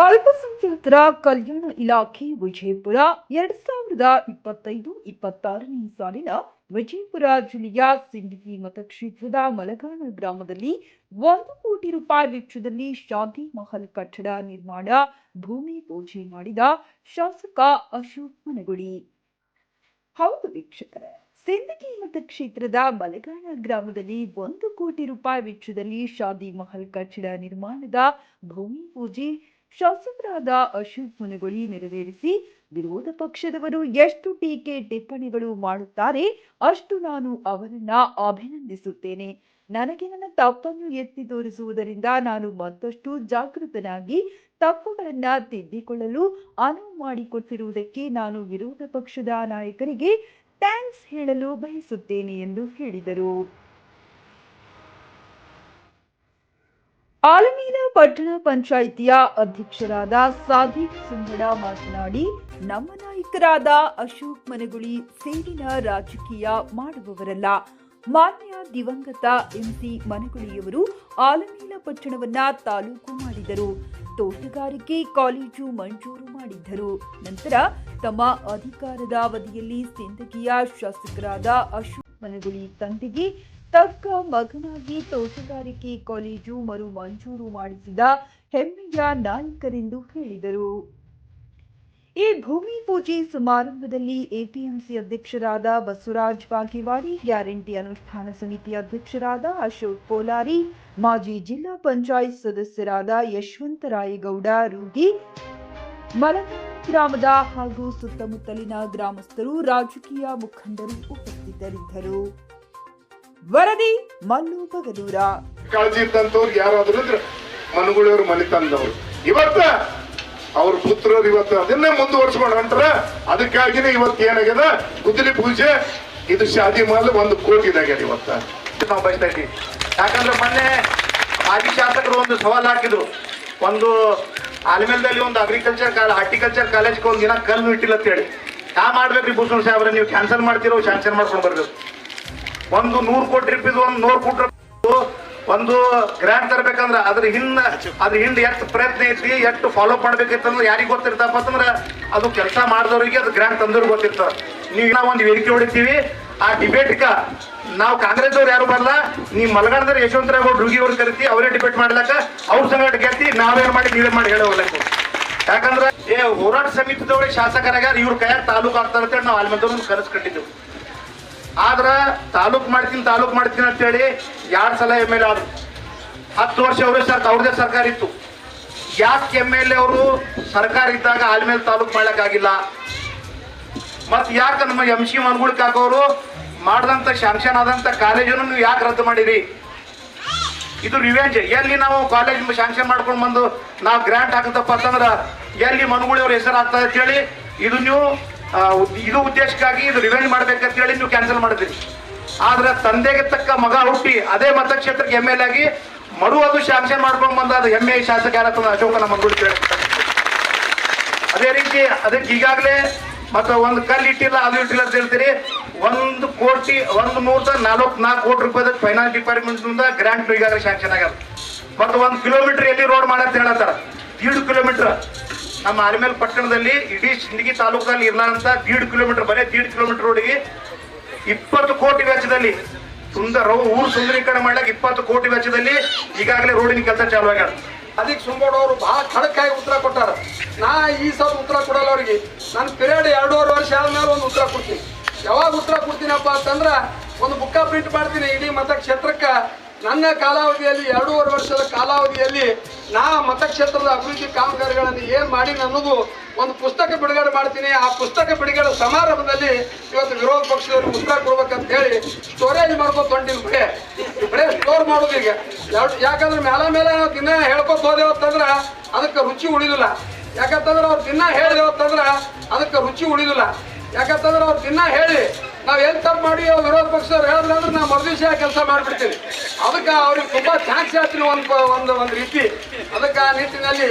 ಅಲ್ಪಸಂಖ್ಯಾತರ ಕಲ್ಯಾಣ ಇಲಾಖೆ ವಿಜಯಪುರ ಎರಡ್ ಸಾವಿರದ ಇಪ್ಪತ್ತೈದು ಇಪ್ಪತ್ತಾರನೇ ಸಾಲಿನ ವಿಜಯಪುರ ಜಿಲ್ಲೆಯ ಸಿಂದಗಿ ಮತಕ್ಷೇತ್ರದ ಮಲಗಾಣ ಗ್ರಾಮದಲ್ಲಿ ಒಂದು ಕೋಟಿ ರೂಪಾಯಿ ವೆಚ್ಚದಲ್ಲಿ ಶಾಂತಿ ಮಹಲ್ ಕಟ್ಟಡ ನಿರ್ಮಾಣ, ಭೂಮಿ ಪೂಜೆ ಮಾಡಿದ ಶಾಸಕ ಅಶೋಕ್ ಮನಗುಡಿ. ಹೌದು ವೀಕ್ಷಕರೇ, ಸಿಂದಗಿ ಮತಕ್ಷೇತ್ರದ ಮಲಗಾಣ ಗ್ರಾಮದಲ್ಲಿ ಒಂದು ಕೋಟಿ ರೂಪಾಯಿ ವೆಚ್ಚದಲ್ಲಿ ಶಾದಿ ಮಹಲ್ ಕಟ್ಟಡ ನಿರ್ಮಾಣದ ಭೂಮಿ ಪೂಜೆ ಶಾಸಕರಾದ ಅಶೋಕ್ ಮುನಗುಳಿ ನೆರವೇರಿಸಿ, ವಿರೋಧ ಪಕ್ಷದವರು ಎಷ್ಟು ಟೀಕೆ ಟಿಪ್ಪಣಿಗಳು ಮಾಡುತ್ತಾರೆ ಅಷ್ಟು ನಾನು ಅವರನ್ನ ಅಭಿನಂದಿಸುತ್ತೇನೆ. ನನಗೆ ನನ್ನ ತಪ್ಪನ್ನು ಎತ್ತಿ ತೋರಿಸುವುದರಿಂದ ನಾನು ಮತ್ತಷ್ಟು ಜಾಗೃತನಾಗಿ ತಪ್ಪುಗಳನ್ನ ತಿದ್ದಿಕೊಳ್ಳಲು ಅನುವು ಮಾಡಿಕೊಟ್ಟಿರುವುದಕ್ಕೆ ನಾನು ವಿರೋಧ ಪಕ್ಷದ ನಾಯಕರಿಗೆ ಥ್ಯಾಂಕ್ಸ್ ಹೇಳಲು ಬಯಸುತ್ತೇನೆ ಎಂದು ಹೇಳಿದರು. ಆಲಮೀನ ಪಟ್ಟಣ ಪಂಚಾಯಿತಿಯ ಅಧ್ಯಕ್ಷರಾದ ಸಾದಿಕ್ ಸುಂದಡ ಮಾತನಾಡಿ, ನಮ್ಮ ನಾಯಕರಾದ ಅಶೋಕ್ ಮನಗುಳಿ ಸೇಡಿನ ರಾಜಕೀಯ ಮಾಡುವವರಲ್ಲ. ಮಾನ್ಯ ದಿವಂಗತ ಎಂಸಿ ಮನಗುಳಿಯವರು ಆಲಮೀನ ಪಟ್ಟಣವನ್ನ ತಾಲೂಕು ಮಾಡಿದರು. ತೋಟಗಾರಿಕೆ ಕಾಲೇಜು ಮಂಜೂರು ಮಾಡಿದ್ದರು. ನಂತರ ತಮ್ಮ ಅಧಿಕಾರದ ಅವಧಿಯಲ್ಲಿ ಸಿಂದಗಿಯ ಶಾಸಕರಾದ ಅಶೋಕ್ ಮನಗುಳಿ ತಂದೆಗೆ ತಕ್ಕ ಮಗನಾಗಿ ತೋಟಗಾರಿಕೆ ಕಾಲೇಜು ಮರು ಮಂಜೂರು ಮಾಡಿಸಿದ ಹೆಮ್ಮೆಯ ನಾಯಕರೆಂದು ಹೇಳಿದರು. ಈ ಭೂಮಿ ಪೂಜೆ ಸಮಾರಂಭದಲ್ಲಿ ಎಪಿಎಂಸಿ ಅಧ್ಯಕ್ಷರಾದ ಬಸವರಾಜ್ ಬಾಗೇವಾಡಿ, ಗ್ಯಾರಂಟಿ ಅನುಷ್ಠಾನ ಸಮಿತಿ ಅಧ್ಯಕ್ಷರಾದ ಅಶೋಕ್ ಕೋಲಾರಿ, ಮಾಜಿ ಜಿಲ್ಲಾ ಪಂಚಾಯತ್ ಸದಸ್ಯರಾದ ಯಶವಂತರಾಯಗೌಡ ರೂಗಿ ಮಲ ಗ್ರಾಮದ ಹಾಗೂ ಸುತ್ತಮುತ್ತಲಿನ ಗ್ರಾಮಸ್ಥರು ರಾಜಕೀಯ ಮುಖಂಡರು ಉಪಸ್ಥಿತರಿದ್ದರು. ವರದಿ ಮಲ್ಲು ಬಗದೂರ ಕಾಳಜಿ ಇದ್ದಂತವ್ರು ಯಾರಾದ್ರೂ ಇದ್ರೆ ಮನುಗಳವ್ರು ಮನೆ ತಂದವ್ರು. ಇವತ್ತ ಅವ್ರ ಪುತ್ರರು ಇವತ್ತು ಅದನ್ನೇ ಮುಂದುವರ್ಸ್ಕೊಂಡು ಹೊಂಟ್ರ ಅದಕ್ಕಾಗಿನೇ ಇವತ್ತು ಏನಾಗ್ಯದ ಗುದ್ದಲಿ ಪೂಜೆ ಇದು ಶಾದಿ ಮಾಲ್ ಒಂದು ಕೋಟಿದಾಗ್ಯದ ಇವತ್ತ. ನಾವು ಬಯಸ್ತಾ ಇದ್ದೀವಿ. ಯಾಕಂದ್ರೆ ಮೊನ್ನೆ ಮಾಜಿ ಶಾಸಕರು ಒಂದು ಸವಾಲ್ ಹಾಕಿದ್ರು. ಒಂದು ಆಲ್ಮೇಲ್ದಲ್ಲಿ ಒಂದು ಅಗ್ರಿಕಲ್ಚರ್ ಕಾಲ ಹಾರ್ಟಿಕಲ್ಚರ್ ಕಾಲೇಜ್ಗೆ ಒಂದು ದಿನ ಕಲ್ಲು ಇಟ್ಟಿಲ್ಲ ಅಂತೇಳಿ ಯಾ ಮಾಡ್ಬೇಕ್ರಿ ಭೂಷಣ್ ಸಾಹೇಬ್ರೆ ನೀವು ಕ್ಯಾನ್ಸಲ್ ಮಾಡ್ತಿರೋ ಶಾಂಕ್ಷನ್ ಮಾಡ್ಕೊಂಡು ಬರ್ಬೇಕು. ಒಂದು ನೂರು ಕೋಟಿ ರೂಪಾಯಿ ಒಂದು ನೂರು ಕೋಟಿ ಒಂದು ಗ್ರಾಂಟ್ ತರ್ಬೇಕಂದ್ರ ಅದ್ರ ಹಿಂದ ಅದ್ರ ಹಿಂದ ಎಷ್ಟು ಪ್ರಯತ್ನ ಐತಿ, ಎಷ್ಟು ಫಾಲೋ ಮಾಡ್ಬೇಕಿತ್ತಂದ್ರೆ ಯಾರಿಗೆ ಗೊತ್ತಿರ್ತಪ್ಪ ಅಂತಂದ್ರ ಅದು ಕೆಲಸ ಮಾಡಿದವ್ರಿಗೆ ಅದು ಗ್ರಾಂಟ್ ತಂದವ್ರಿಗೆ ಗೊತ್ತಿರ್ತದೆ. ನೀವು ನಾವು ಒಂದು ವೇದಿಕೆ ಹೊಡಿತೀವಿ. ಆ ಡಿಬೇಟ್ಗ ನಾವು ಕಾಂಗ್ರೆಸ್ ಅವ್ರು ಯಾರು ಬರಲ್ಲ ನೀ ಮಲಗಾಣದ್ರ ಯಶವಂತರಾವ್ ರುಗಿ ಅವ್ರು ಕರಿತಿ, ಅವರೇ ಡಿಬೇಟ್ ಮಾಡ್ಲಕ್ಕ ಅವ್ರ ಸಂಗಟ ಗೆದ್ದಿ ನಾವೇನ್ ಮಾಡಿ ನೀವೇ ಮಾಡಿ ಹೇಳೋ ಯಾಕಂದ್ರ, ಏ ಹೋರಾಟ ಸಮಿತಿದವ್ರಿಗೆ ಶಾಸಕರಾಗ್ಯಾರ, ಇವ್ರ ಕೈಯಾಗ ತಾಲೂಕು ಆಗ್ತಾರಂತೇಳಿ ನಾವು ಕನಸು ಕಟ್ಟಿದ್ದೆವು ಆದ್ರ ತಾಲೂಕ್ ಮಾಡ್ತೀನಿ ತಾಲೂಕ್ ಮಾಡ್ತೀನಿ ಅಂತೇಳಿ ಯಾರ ಸಲ ಎಂ ಎಲ್ ಆದ್ರು. ಹತ್ತು ವರ್ಷ ಅವರೇ ಸರ್ ಅವ್ರದೇ ಸರ್ಕಾರ ಇತ್ತು. ಯಾಕೆ ಎಂ ಎಲ್ ಎ ಅವರು ಸರ್ಕಾರ ಇದ್ದಾಗ ಆಲ್ಮೇಲೆ ತಾಲೂಕ್ ಮಾಡ್ಲಿಕ್ಕಾಗಿಲ್ಲ ಮತ್ ಯಾಕೆ ನಮ್ಮ ಎಂ ಸಿ ಮನ್ಗುಳ್ ಕಾಕೋರು ಮಾಡಿದಂತ ಶಾಂಕ್ಷನ್ ಆದಂತ ಕಾಲೇಜನ್ನು ನೀವು ಯಾಕೆ ರದ್ದು ಮಾಡಿರಿ? ಇದು ರಿವೆಂಜ್ ಎಲ್ಲಿ ನಾವು ಕಾಲೇಜ್ ಶಾಂಕ್ಷನ್ ಮಾಡ್ಕೊಂಡು ಬಂದು ನಾವು ಗ್ರಾಂಟ್ ಹಾಕಂತಪ್ಪ ಅಂತಂದ್ರೆ ಎಲ್ಲಿ ಮನುಗುಳಿ ಅವ್ರ ಹೆಸರು ಆಗ್ತದೆ ಅಂತೇಳಿ ಇದು ನೀವು ಇದು ಉದ್ದೇಶಕ್ಕಾಗಿ ಇದು ರಿವೆಂಡ್ ಮಾಡ್ಬೇಕಂತ ಹೇಳಿ ನೀವು ಕ್ಯಾನ್ಸಲ್ ಮಾಡಿದ್ರಿ. ಆದ್ರೆ ತಂದೆಗೆ ತಕ್ಕ ಮಗ ಹುಟ್ಟಿ ಅದೇ ಮತಕ್ಷೇತ್ರಕ್ಕೆ ಎಂ ಎಲ್ ಆಗಿ ಮರು ಅದು ಶಾಂಕ್ಷನ್ ಮಾಡ್ಕೊಂಡು ಬಂದ ಅದು ಹೆಮ್ಮೆ ಶಾಸಕ ಯಾರತ್ತ ಅಶೋಕನ ಮನ್ಗುಳಿ ಅದೇ ರೀತಿ ಅದಕ್ಕೆ ಈಗಾಗಲೇ ಮತ್ತೆ ಒಂದು ಕಲ್ಲು ಇಟ್ಟಿಲ್ಲ, ಅದು ಇಟ್ಟಿಲ್ಲ ಅಂತ ಹೇಳ್ತೀರಿ. ಒಂದು ಕೋಟಿ, ಒಂದು ನೂರ ನಾಲ್ಕು ನಾಲ್ಕು ಕೋಟಿ ರೂಪಾಯಿ ಫೈನಾನ್ಸ್ ಡಿಪಾರ್ಟ್ಮೆಂಟ್ನಿಂದ ಗ್ರಾಂಟ್ ಈಗಾಗಲೇ ಶಾಂಕ್ಷನ್ ಆಗ್ಯದ ಮತ್ತೆ ಒಂದು ಕಿಲೋಮೀಟರ್ ಎಲ್ಲಿ ರೋಡ್ ಮಾಡಂತ ಹೇಳತ್ತಾರ? ದೀಡ್ ಕಿಲೋಮೀಟರ್ ನಮ್ಮ ಆಲಿಮೇಲ್ ಪಟ್ಟಣದಲ್ಲಿ ಇಡೀ ಸಿಂದಗಿ ತಾಲೂಕಲ್ಲಿ ಇರ್ಲಾರಂತ ದೀಡ್ ಕಿಲೋಮೀಟರ್, ಬರೀ ದೀಡ್ ಕಿಲೋಮೀಟರ್ ರೋಡಿಗೆ ಇಪ್ಪತ್ತು ಕೋಟಿ ವೆಚ್ಚದಲ್ಲಿ ಸುಂದರ ಊರು ಸುಂದರೀಕರಣ ಮಾಡ್ಲಿಕ್ಕೆ ಇಪ್ಪತ್ತು ಕೋಟಿ ವೆಚ್ಚದಲ್ಲಿ ಈಗಾಗಲೇ ರೋಡಿನ ಕೆಲಸ ಚಾಲು ಆಗ್ಯಾರ ಅದಕ್ಕೆ ಸುಂಬೋಡವರು ಬಹಳ ಖಡಕ್ಕಾಗಿ ಉತ್ತರ ಕೊಟ್ಟಾರ. ನಾ ಈ ಸಲ ಉತ್ತರ ಕೊಡಲ್ಲ ಅವ್ರಿಗೆ. ನನ್ನ ಪಿರಿಯಡ್ ಎರಡೂವರೆ ವರ್ಷ ಆದ್ಮೇಲೆ ಒಂದು ಉತ್ತರ ಕೊಡ್ತೀನಿ. ಯಾವಾಗ ಉತ್ತರ ಕೊಡ್ತೀನಪ್ಪ ಅಂತಂದ್ರ ಒಂದು ಬುಕ್ಕ ಪ್ರಿಂಟ್ ಮಾಡ್ತೀನಿ ಇಡೀ ಮತಕ್ಷೇತ್ರಕ್ಕೆ. ನನ್ನ ಕಾಲಾವಧಿಯಲ್ಲಿ, ಎರಡೂವರೆ ವರ್ಷದ ಕಾಲಾವಧಿಯಲ್ಲಿ ನಾ ಮತಕ್ಷೇತ್ರದ ಅಭಿವೃದ್ಧಿ ಕಾಮಗಾರಿಗಳನ್ನು ಏನ್ ಮಾಡಿ ಅನ್ನೋದು ಒಂದು ಪುಸ್ತಕ ಬಿಡುಗಡೆ ಮಾಡ್ತೀನಿ. ಆ ಪುಸ್ತಕ ಬಿಡುಗಡೆ ಸಮಾರಂಭದಲ್ಲಿ ಇವತ್ತು ವಿರೋಧ ಪಕ್ಷದವರು ಉತ್ತರ ಕೊಡ್ಬೇಕಂತ ಹೇಳಿ ಸ್ಟೋರೇಜ್ ಮಾಡ್ಕೊಂಡು ಹೊಂಟಿನಿ ಬರೇ ಸ್ಟೋರ್ ಮಾಡೋದು ಈಗ. ಯಾಕಂದ್ರೆ ಮೇಲ ಮೇಲೆ ನಾವು ದಿನ ಹೇಳ್ಕೊತ ಹೋದೇವತ್ತಂದ್ರೆ ಅದಕ್ಕೆ ರುಚಿ ಉಳಿದಿಲ್ಲ. ಯಾಕಂತಂದ್ರೆ ಅವ್ರು ದಿನ ಹೇಳಿದೇವತ್ತಂದ್ರೆ ಅದಕ್ಕೆ ರುಚಿ ಉಳಿದಿಲ್ಲ. ಯಾಕಂತಂದ್ರೆ ಅವ್ರು ದಿನ ಹೇಳಿ ನಾವ್ ತಪ್ಪು ಮಾಡಿ ವಿರೋಧ ಪಕ್ಷದವ್ರು ಹೇಳಿದ್ರೆ ಅಂದ್ರೆ ನಾವು ಮರುದಿವಸ ಕೆಲಸ ಮಾಡ್ಬಿಡ್ತೀವಿ. ಅದಕ್ಕೆ ಅವ್ರಿಗೆ ತುಂಬಾ ಥ್ಯಾಂಕ್ಸ್ ಹೇಳ್ತೀನಿ ಒಂದು ಒಂದು ಒಂದು ರೀತಿ. ಅದಕ್ಕೆ ಆ ನಿಟ್ಟಿನಲ್ಲಿ